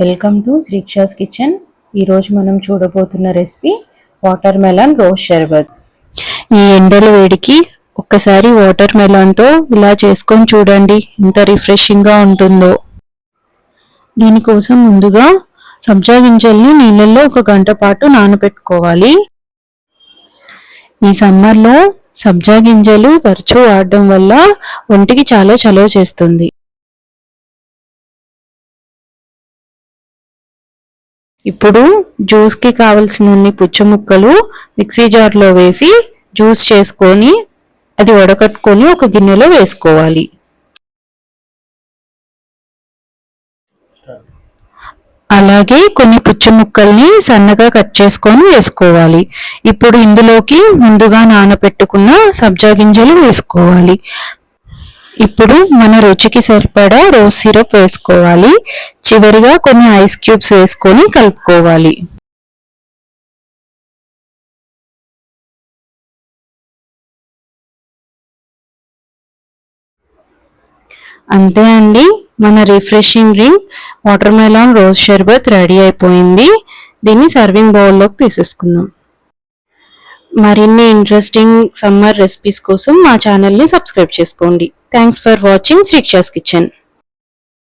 Welcome to Srikshas kitchen. ఈరోజు మనం చూడబోతున్న recipe watermelon rose sharbat. ఈ ఎండల వేడికి ఒక్కసారి వాటర్ మెలాన్తో ఇలా చేసుకొని చూడండి ఎంత రిఫ్రెషింగ్గా ఉంటుందో. దీనికోసం ముందుగా సబ్జా గింజల్ని నీళ్ళల్లో ఒక గంట పాటు నానబెట్టుకోవాలి. ఈ సమ్మర్లో సబ్జా గింజలు తరచూ వాడడం వల్ల ఒంటికి చాలా చలవ చేస్తుంది. ఇప్పుడు జ్యూస్కి కావలసిన పుచ్చ ముక్కలు మిక్సీ జార్లో వేసి జ్యూస్ చేసుకొని అది వడకట్టుకొని ఒక గిన్నెలో వేసుకోవాలి. అలాగే కొన్ని పుచ్చ ముక్కల్ని సన్నగా కట్ చేసుకొని వేసుకోవాలి. ఇప్పుడు ఇందులోకి ముందుగా నానబెట్టుకున్న సబ్జా గింజలు వేసుకోవాలి. ఇప్పుడు మన రుచికి సరిపడా రోజ్ సిరప్ వేసుకోవాలి. చివరిగా కొన్ని ఐస్ క్యూబ్స్ వేసుకొని కలుపుకోవాలి. అంతే అండి మన refreshing drink watermelon rose sharbat ready అయిపోయింది. దీన్ని సర్వింగ్ బౌల్లోకి తీసేసుకుందాం. మరిన్ని ఇంట్రెస్టింగ్ సమ్మర్ రెసిపీస్ కోసం మా ఛానల్ని సబ్స్క్రైబ్ చేసుకోండి. Thanks for watching Sreekshas kitchen